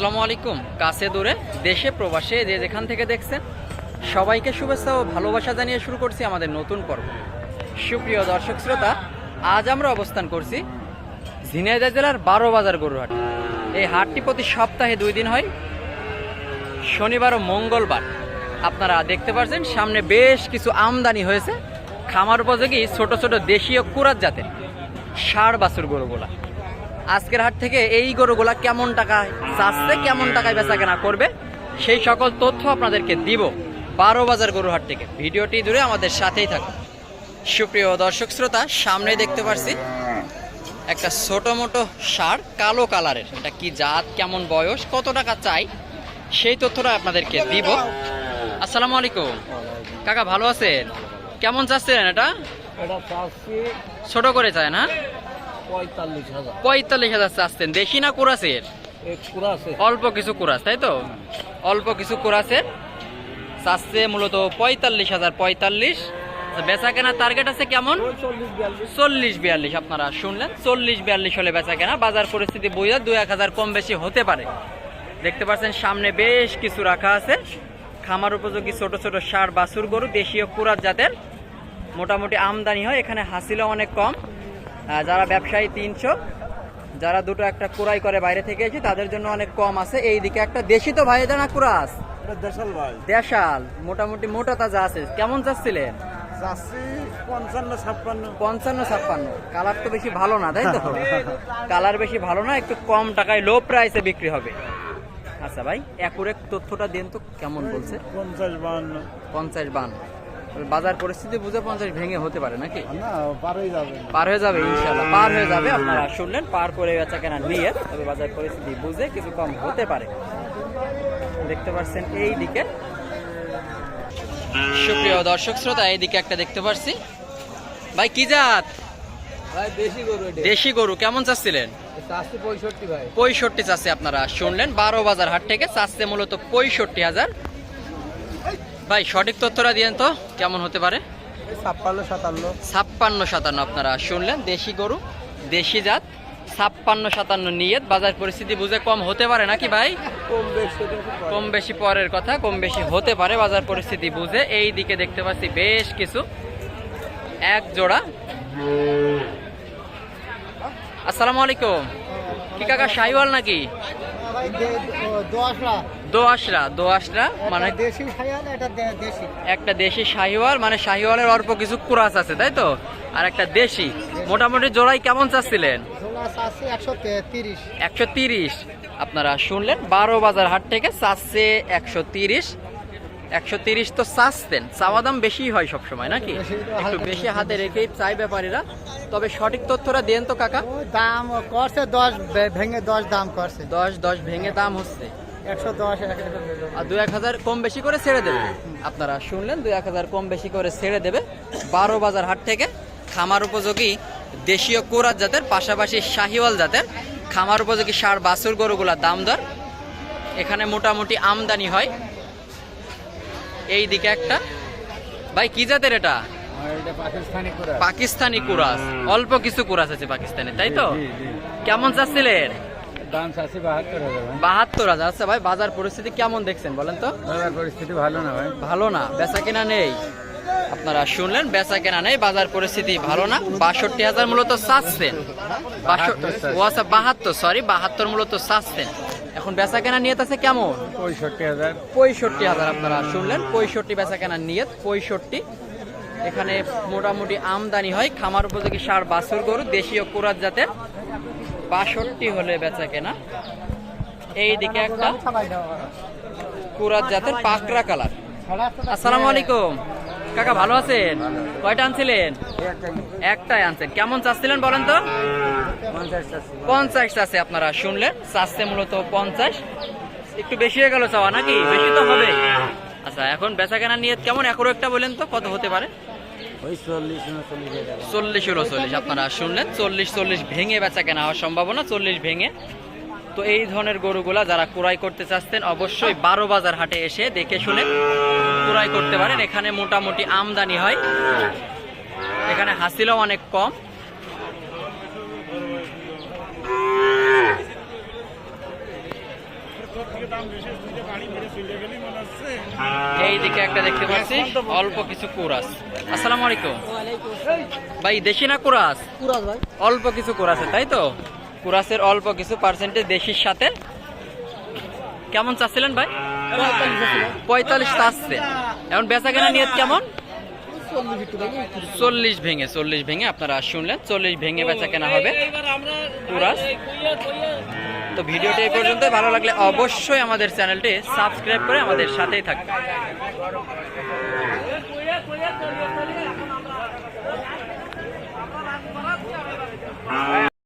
আসসালামু আলাইকুম। কাছে দূরে, দেশে, প্রবাসে, যে যেখান থেকে দেখছেন, সবাইকে শুভেচ্ছা ও ভালোবাসা জানিয়ে শুরু করছি আমাদের নতুন পর্ব। সুপ্রিয় দর্শক শ্রোতা, আজ আমরা অবস্থান করছি ঝিনাইদহ জেলার বারো বাজার গরুহাট। এই হাটটি প্রতি সপ্তাহে দুই দিন হয়, শনিবার ও মঙ্গলবার। আপনারা দেখতে পাচ্ছেন সামনে বেশ কিছু আমদানি হয়েছে। খামার উপযোগী ছোট ছোট দেশীয় কুরাত জাতের ষাড় বাছুর গরুগুলা আজকের হাট থেকে এই গরুগুলা কেমন টাকায় চাচ্ছে কেমন টাকায় বেচা কেনা করবে সেই সকল তথ্য আপনাদেরকে দিব বারো বাজার গরু হাট থেকে। ভিডিওটি জুড়ে আমাদের সাথেই থাকুন। সুপ্রিয় দর্শক শ্রোতা সামনে দেখতে পাচ্ছি একটা ছোট মোটো সার কালো কালারের। এটা কি জাত কেমন বয়স কত টাকা চাই সেই তথ্যটা আপনাদেরকে দিব। আসসালামু আলাইকুম। কাকা ভালো আছেন? কেমন চাচ্ছেন এটা? এটা ছোট করে চায় না? পঁয়তাল্লিশ হাজার। পঁয়তাল্লিশ হাজার চাচ্ছেন। দেখি না কুরাসের? অল্প কিছু কুরাস তাই তো? অল্প কিছু কুরাসের চাচ্ছে মূলত পঁয়তাল্লিশ হাজার পঁয়তাল্লিশ। বেচা কেনা টার্গেট আছে কেমন? চল্লিশ বিয়াল্লিশ আপনারা শুনলেন? চল্লিশ বিয়াল্লিশ হলে বেচা কেনা বাজার পরিস্থিতি বুঝে দু এক হাজার কম বেশি হতে পারে। দেখতে পাচ্ছেন সামনে বেশ কিছু রাখা আছে। খামার উপযোগী ছোট ছোট সার বাছুর গরু দেশীয় কুরাত জাতের। মোটামুটি আমদানি হয় এখানে হাসিলও অনেক কম। যারা ব্যবসায়ী তিনশো যারা দুটো একটা কুড়াই করে বাইরে থেকে এসে তাদের জন্য অনেক কম আছে। এই দিকে একটা দেশি তো ভাই না কুরাস? এটা দেশাল মোটামুটি মোটা তাজা আছে। কেমন চাচ্ছিলেন পঞ্চান্ন ছাপ্পান্ন। পঞ্চান্ন ছাপ্পান্ন। কালার তো বেশি ভালো না তাই তো? কালার বেশি ভালো না একটু কম টাকায় লো প্রাইসে বিক্রি হবে। আচ্ছা ভাই একুরেক তথ্যটা দেন তো কেমন বলছে? পঞ্চাশ বাহান্ন। পঞ্চাশ বান বাজার পরিস্থিতি বুঝে পঞ্চাশ ভেঙে হতে পারে নাকি? না পারেই যাবে। পার হয়ে যাবে ইনশাল্লাহ পার হয়ে যাবে আপনারা শুনলেন পার করে বেচা কেনা নিয়ে তবে বাজার পরিস্থিতি বুঝে কিছু কম হতে পারে। দেখতে পাচ্ছেন এই দিকে। সুপ্রিয় দর্শক শ্রোতা এইদিকে একটা দেখতে পাচ্ছি ভাই কি জাত? ভাই গরু দেশি গরু কেমন চাচ্ছিলেন? পঁয়ষট্টি চাচ্ছে আপনারা শুনলেন বারো বাজার হাট থেকে চাচ্ছে মূলত পঁয়ষট্টি হাজার। ভাই সঠিক তথ্যটা দিয়েন তো কেমন হতে পারে? ছাপ্পান্ন সাতান্ন। ছাপ্পান্ন সাতান্ন আপনারা শুনলেন দেশি গরু দেশি জাত ছাপ্পান্ন সাতান্ন নিয়ত বাজার পরিস্থিতি বুঝে কম হতে পারে নাকি ভাই? কম বেশি পরের কথা কম বেশি হতে পারে বাজার পরিস্থিতি বুঝে। এই দিকে দেখতে পাচ্ছি বেশ কিছু এক জোড়া। আসসালামু আলাইকুম। কি কাকা সাইওয়াল নাকি? দোয়াশরা দোয়াশরা মানে দেশি সায়াল এটা দেশি। একটা দেশি শাহিওয়াল মানে শাহিওয়ালের অল্প কিছু কুরাস আছে তাই তো? আর একটা দেশি। মোটামুটি জোড়াই কেমন চাচ্ছিলেন? একশো তিরিশ। আপনারা শুনলেন বারো বাজার হাট থেকে চাচ্ছে একশো তিরিশ। একশো তিরিশ তো চাচ্ছেন। চাওয়া দাম বেশি হয় সবসময় নাকি? বেশি একটু বেশি হাতে রেখেই চাই ব্যাপারীরা। তবে সঠিক তথ্যটা দেন তো কাকা। দাম করছে দশ ভেঙে দশ দাম করছে। দশ দশ ভেঙে দাম হচ্ছে। একশো দশ আর দু এক হাজার কম বেশি করে ছেড়ে দেবে। আপনারা শুনলেন দু এক হাজার কম বেশি করে ছেড়ে দেবে বারো বাজার হাট থেকে খামার উপযোগী দেশীয় কোরাত জাতের পাশাপাশি শাহিওয়াল জাতের খামার উপযোগী সার বাছুর গরুগুলার দাম দর। এখানে মোটামুটি আমদানি হয়। এই দিকে একটা। ভাই কি জাতের এটা? পাকিস্তানি কুরাস অল্প কিছু কুরাস আছে পাকিস্তানি তাই তো? কেমন চাচ্ছিলেন? দাম চাচ্ছি বাহাত্তর হাজার বাহাত্তর আচ্ছা ভাই বাজার পরিস্থিতি কেমন দেখছেন বলেন তো? বাজার পরিস্থিতি ভালো না ভাই। ভালো না বেচা কেনা নেই। আপনারা শুনলেন বেচা কেনা নেই বাজার পরিস্থিতি ভালো না। বাষট্টি হাজার মূলত চাচ্ছেন। ও আচ্ছা বাহাত্তর সরি বাহাত্তর মূলত চাচ্ছেন। এখন বেচা কেনা নিয়ত আছে কেমন? পঁয়ষট্টি হাজার। পঁয়ষট্টি হাজার আপনারা শুনলেন। পঁয়ষট্টি বেচা কেনা নিয়ত পঁয়ষট্টি। এখানে মোটামুটি আমদানি হয় খামার উপযোগী সার বাছুর গরু দেশীয় কুরাত জাতের বাষট্টি হলে বেচা কেনা। এই দিকে একটা কুরাত জাতের পাকড়া কালার। আসসালামু আলাইকুম। কাকা, ভালো আছেন? কয়টা আনছিলেন? একটাই আনছেন। কেমন চাচ্ছিলেন বলেন তো? পঞ্চাশ আছে আপনারা শুনলেন চাচ্ছে মূলত পঞ্চাশ। একটু বেশি হয়ে গেল চাওয়া নাকি? বেশি তো হবে। আচ্ছা এখন বেচা কেনা নিয়ে কেমন? একটা বলেন তো, কত হতে পারে? চল্লিশ উনচল্লিশ আপনারা শুনলেন, চল্লিশ চল্লিশ ভেঙে বেচা কেনা হওয়ার সম্ভাবনা, চল্লিশ ভেঙে। তো এই ধরনের গরুগুলা যারা ক্রয় করতে চাচ্ছেন, অবশ্যই বারো বাজার হাটে এসে দেখে শুনে ক্রয় করতে পারেন। এখানে মোটামুটি আমদানি হয়। এখানে হাসিলও অনেক কম। এইদিকে একটা দেখতে পাচ্ছি অল্প কিছু কুরাস। আসসালামু আলাইকুম। ভাই দেশি না কুরাস? অল্প কিছু কুরাসে তাই তো? কুরাসের অল্প কিছু পার্সেন্টেজ দেশির সাথে। কেমন চাচ্ছিলেন ভাই? পঁয়তাল্লিশ চাচ্ছে এখন বেচা কেনা নিয়ত কেমন? চল্লিশ ভেঙে চল্লিশ ভেঙে আপনারা শুনলেন চল্লিশ ভেঙে বেচা কেনা হবে কুরাস। তো ভিডিওটি এই পর্যন্ত ভালো লাগলে অবশ্যই আমাদের চ্যানেলটি সাবস্ক্রাইব করে আমাদের সাথেই থাকবে।